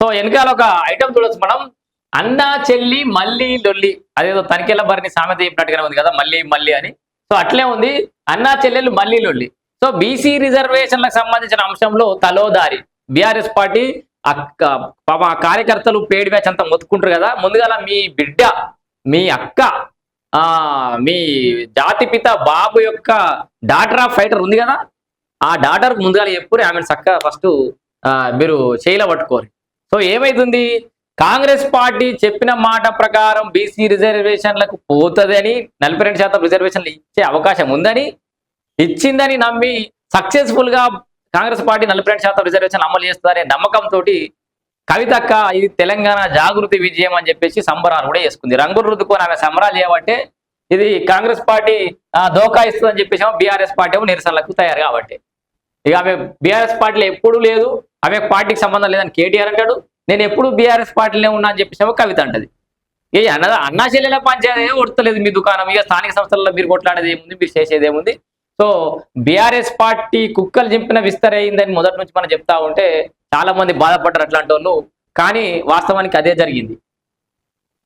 So వెనకాల ఒక item చూడొచ్చు మనం. అన్న చెల్లి మళ్ళీ లొల్లి. అదేదో తనిఖీల భరిని సామెత చెప్పినట్టుగానే ఉంది కదా మళ్ళీ మళ్ళీ అని. సో అట్లే ఉంది. అన్నా చెల్లెలు మళ్ళీ లొల్లి. సో బీసీ రిజర్వేషన్లకు సంబంధించిన అంశంలో తలోదారి. బీఆర్ఎస్ పార్టీ అక్క పాప కార్యకర్తలు పేడి బ్యాచ్ అంతా మొత్తుకుంటారు కదా. ముందుగా మీ బిడ్డ మీ అక్క ఆ మీ జాతిపిత బాబు యొక్క డాటర్ ఆఫ్ ఫైటర్ ఉంది కదా. ఆ డాటర్ ముందుగా ఎప్పుడు ఆమె చక్క ఫస్ట్ మీరు చేయల పట్టుకోరు సో ఏమైతుంది? కాంగ్రెస్ పార్టీ చెప్పిన మాట ప్రకారం బీసీ రిజర్వేషన్లకు పోతుందని నలభై రెండు శాతం రిజర్వేషన్లు ఇచ్చే అవకాశం ఉందని ఇచ్చిందని నమ్మి సక్సెస్ఫుల్గా కాంగ్రెస్ పార్టీ నలభై రెండు శాతం రిజర్వేషన్ అమలు చేస్తుందనే నమ్మకంతో కవితక్క ఇది తెలంగాణ జాగృతి విజయం అని చెప్పేసి సంబరాలు కూడా చేసుకుంది. రంగులు రుద్దుకొని ఆమె సంబరాలు చేయబట్టే ఇది కాంగ్రెస్ పార్టీ ఆ, దోకా ఇస్తుందని చెప్పేసి బీఆర్ఎస్ పార్టీ ఏమో నిరసనలకు తయారు కాబట్టి. ఇక ఆమె బీఆర్ఎస్ పార్టీలో ఎప్పుడు లేదు. ఆమె పార్టీకి సంబంధం లేదని కేటీఆర్ అంటాడు. నేను ఎప్పుడు బీఆర్ఎస్ పార్టీలో ఉన్నా అని చెప్పేసి కవిత అంటది. ఏ అన్న అన్నా చెల్లెల పంచాయతీ ఉడతలేదు మీ దుకాణం. ఇక స్థానిక సంస్థల్లో మీరు కొట్లాడేది ఏముంది? మీరు చేసేది ఏముంది? సో బీఆర్ఎస్ పార్టీ కుక్కలు చింపిన విస్తరైందని మొదటి నుంచి మనం చెప్తా ఉంటే చాలా మంది బాధపడ్డారు అట్లాంటి వాళ్ళు. కానీ వాస్తవానికి అదే జరిగింది.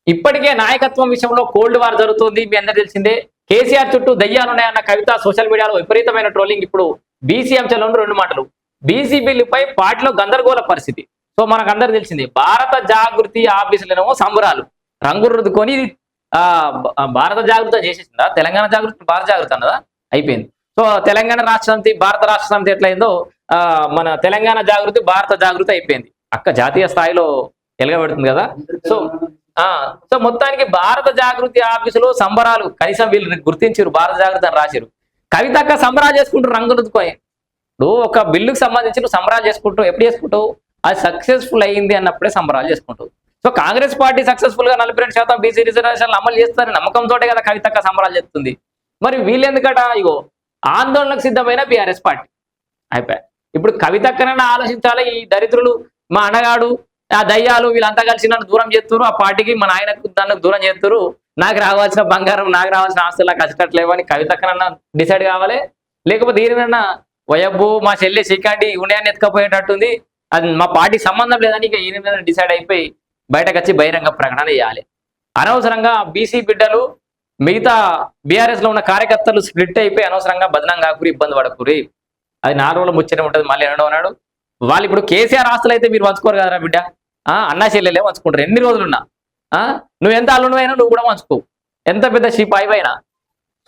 ఇప్పటికే నాయకత్వం విషయంలో కోల్డ్ వార్ జరుగుతుంది. మీ అందరు తెలిసిందే. కేసీఆర్ చుట్టూ దయ్యాలున్నాయన్న కవిత సోషల్ మీడియాలో విపరీతమైన ట్రోలింగ్ ఇప్పుడు బీసీ అంశంలో రెండు మాటలు. బీసీ బిల్లుపై పార్టీలో గందరగోళ పరిస్థితి. సో మనకు అందరు తెలిసింది భారత జాగృతి ఆఫీసులనేమో సంబరాలు. రంగు రుద్దుకొని ఇది ఆ, భారత జాగృత చేసేసిందా? తెలంగాణ జాగృతి భారత జాగృతి అన్నదా? అయిపోయింది. సో తెలంగాణ రాష్ట్ర సమితి భారత రాష్ట్ర సమితి ఎట్లయిందో ఆ, మన తెలంగాణ జాగృతి భారత జాగృతి అయిపోయింది. అక్క జాతీయ స్థాయిలో ఎలగబెడుతుంది కదా? సో ఆ సో మొత్తానికి భారత జాగృతి ఆఫీసులో సంబరాలు కనీసం వీళ్ళు గుర్తించారు భారత జాగృతి అని రాశారు కవితక్క సంబరాలు చేసుకుంటూ రంగులు రుద్దుకొని ఇప్పుడు ఒక బిల్లుకు సంబంధించి నువ్వు సంబరాలు చేసుకుంటావు ఎప్పుడు చేసుకుంటావు? అది సక్సెస్ఫుల్ అయ్యింది అన్నప్పుడే సంబరాలు చేసుకుంటావు. సో కాంగ్రెస్ పార్టీ సక్సెస్ఫుల్గా నలభై రెండు శాతం బీసీ రిజర్వేషన్లు అమలు చేస్తారని నమ్మకంతో కదా కవితక్క సంబరాలు చేస్తుంది. మరి వీళ్ళెందుకట ఇగో ఆందోళనకు సిద్ధమైన బీఆర్ఎస్ పార్టీ. అయిపోయా. ఇప్పుడు కవితక్కనైనా ఆలోచించాలి ఈ దరిద్రులు మా అన్నగాడు ఆ దయ్యాలు వీళ్ళంతా కలిసి నన్ను దూరం చేస్తున్నారు ఆ పార్టీకి మన ఆయనకు నన్ను దూరం చేస్తున్నారు. నాకు రావాల్సిన బంగారం నాకు రావాల్సిన ఆస్తులు నాకు వచ్చేటట్లేవని కవితకనన్నా డిసైడ్ కావాలి. లేకపోతే దీనినన్నా వయబ్బు మా చెల్లి శ్రీకాండి ఉన్నాయని ఎత్తుకపోయేటట్టుంది. అది మా పార్టీకి సంబంధం లేదని ఇక ఈయన మీద డిసైడ్ అయిపోయి బయటకు వచ్చి బహిరంగ ప్రకటన చేయాలి. అనవసరంగా బీసీ బిడ్డలు మిగతా బీఆర్ఎస్లో ఉన్న కార్యకర్తలు స్ప్లిట్ అయిపోయి అనవసరంగా బదనం కాకురి ఇబ్బంది పడకురి. అది నాలుగు రోజులు ముచ్చట ఉంటుంది మళ్ళీ ఎన్నడో అన్నాడు వాళ్ళు ఇప్పుడు కేసీఆర్ ఆస్తులు అయితే మీరు పంచుకోరు కదరా బిడ్డ? అన్నా చెల్లెలే పంచుకుంటారు. ఎన్ని రోజులున్నా? నువ్వు ఎంత అల్లుడివైనా నువ్వు కూడా మంచుకో ఎంత పెద్ద షిప్ అయిపోయినా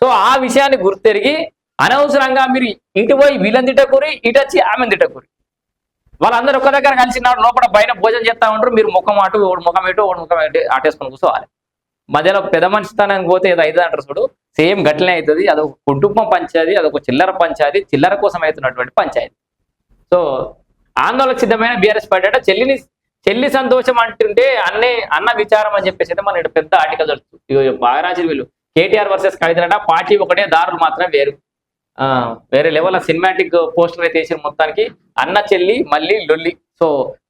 సో ఆ విషయాన్ని గుర్తెరిగి అనవసరంగా మీరు ఇటు పోయి వీళ్ళని తిట్టకూరి ఇటు వచ్చి ఆమెను తిట్టకూరి. వాళ్ళందరూ ఒక దగ్గర కలిసి ఉన్నారు లోపల బయట భోజనం చేస్తా ఉంటారు మీరు ముఖం అటు ఒకడు ముఖం ఇటు ఒకడు ముఖం ఇటు ఆటేసుకొని కూర్చోవాలి. మధ్యలో పెద్ద మనిషితనానికి పోతే ఏదో అవుతుంది అంటారు చూడు సేమ్ గట్లనే అవుతుంది అదొక కుటుంబం పంచాయతీ అదొక చిల్లర పంచాయతీ చిల్లర కోసం అవుతున్నటువంటి పంచాయతీ. సో ఆందోళన సిద్ధమైన బీఆర్ఎస్ పార్టీ అంటే చెల్లిని చెల్లి సంతోషం అంటుంటే అన్నే అన్న విచారం అని చెప్పేసి అయితే మన పెద్ద ఆర్టికల్ జరుగుతుంది. బాగా వీళ్ళు. కేటీఆర్ వర్సెస్ కవితలట పార్టీ ఒకటే దారులు మాత్రం వేరు. ఆ వేరే లెవెల్ సినిమాటిక్ పోస్టర్ అయితే వేసిన మొత్తానికి. అన్న చెల్లి మళ్ళీ లొల్లి. సో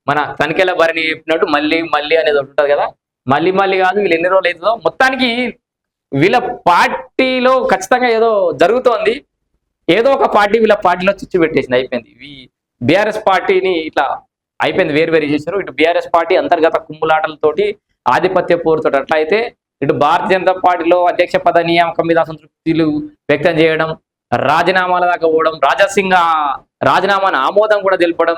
మన తనిఖీల భరణి చెప్పినట్టు మళ్ళీ మళ్ళీ అనేది ఉంటుంది కదా. మళ్ళీ మళ్ళీ కాదు వీళ్ళు ఎన్ని రోజులు అవుతుందో. మొత్తానికి వీళ్ళ పార్టీలో ఖచ్చితంగా ఏదో జరుగుతోంది. ఏదో ఒక పార్టీ వీళ్ళ పార్టీలో చిచ్చు పెట్టేసింది అయిపోయింది. ఈ బీఆర్ఎస్ పార్టీని ఇట్లా అయిపోయింది వేరు వేరు చేశారు. ఇటు బీఆర్ఎస్ పార్టీ అంతర్గత కుమ్ములాటలతోటి ఆధిపత్య పోరుతోటి అట్లా అయితే ఇటు భారతీయ జనతా పార్టీలో అధ్యక్ష పద నియామకం మీద అసంతృప్తిలు వ్యక్తం చేయడం రాజీనామాల దాకా పోవడం రాజాసింగ్ రాజీనామాను ఆమోదం కూడా తెలపడం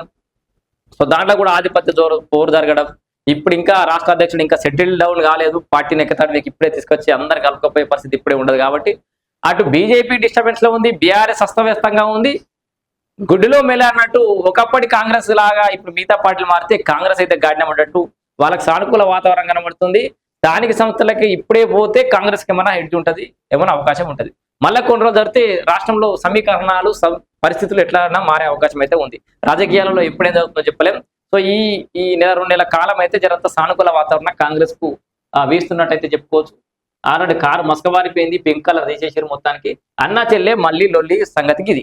సో దాంట్లో కూడా ఆధిపత్య జోరు పోరు జరగడం. ఇప్పుడు ఇంకా రాష్ట్ర అధ్యక్షుడు ఇంకా సెటిల్ డౌన్ కాలేదు. పార్టీని ఎక్కతాడికి ఇప్పుడే తీసుకొచ్చి అందరు కలుపుకపోయే పరిస్థితి ఇప్పుడే ఉండదు కాబట్టి అటు బీజేపీ డిస్టర్బెన్స్లో ఉంది బీఆర్ఎస్ అస్తవ్యస్తంగా ఉంది. గుడ్డిలో మెల అన్నట్టు ఒకప్పటి కాంగ్రెస్ లాగా ఇప్పుడు మిగతా పార్టీలు మారితే కాంగ్రెస్ అయితే గాడినపడ్డట్టు వాళ్ళకి సానుకూల వాతావరణం కనబడుతుంది. స్థానిక సంస్థలకి ఇప్పుడే పోతే కాంగ్రెస్కి ఏమైనా హెడ్జ్ ఉంటుంది ఏమైనా అవకాశం ఉంటుంది. మళ్ళీ కొన్ని రోజులు జరిగితే రాష్ట్రంలో సమీకరణాలు పరిస్థితులు ఎట్లా మారే అవకాశం అయితే ఉంది. రాజకీయాలలో ఎప్పుడేం జరుగుతుందో చెప్పలేం. సో ఈ ఈ నెల రెండు నెలల కాలం అయితే జరంత సానుకూల వాతావరణం కాంగ్రెస్కు ఆ, వీస్తున్నట్టయితే చెప్పుకోవచ్చు. ఆల్రెడీ కారు మసకబారిపోయింది పింక్ కలర్ తీసేసారు మొత్తానికి. అన్నా చెల్లె మళ్ళీ లొల్లి సంగతికి ఇది.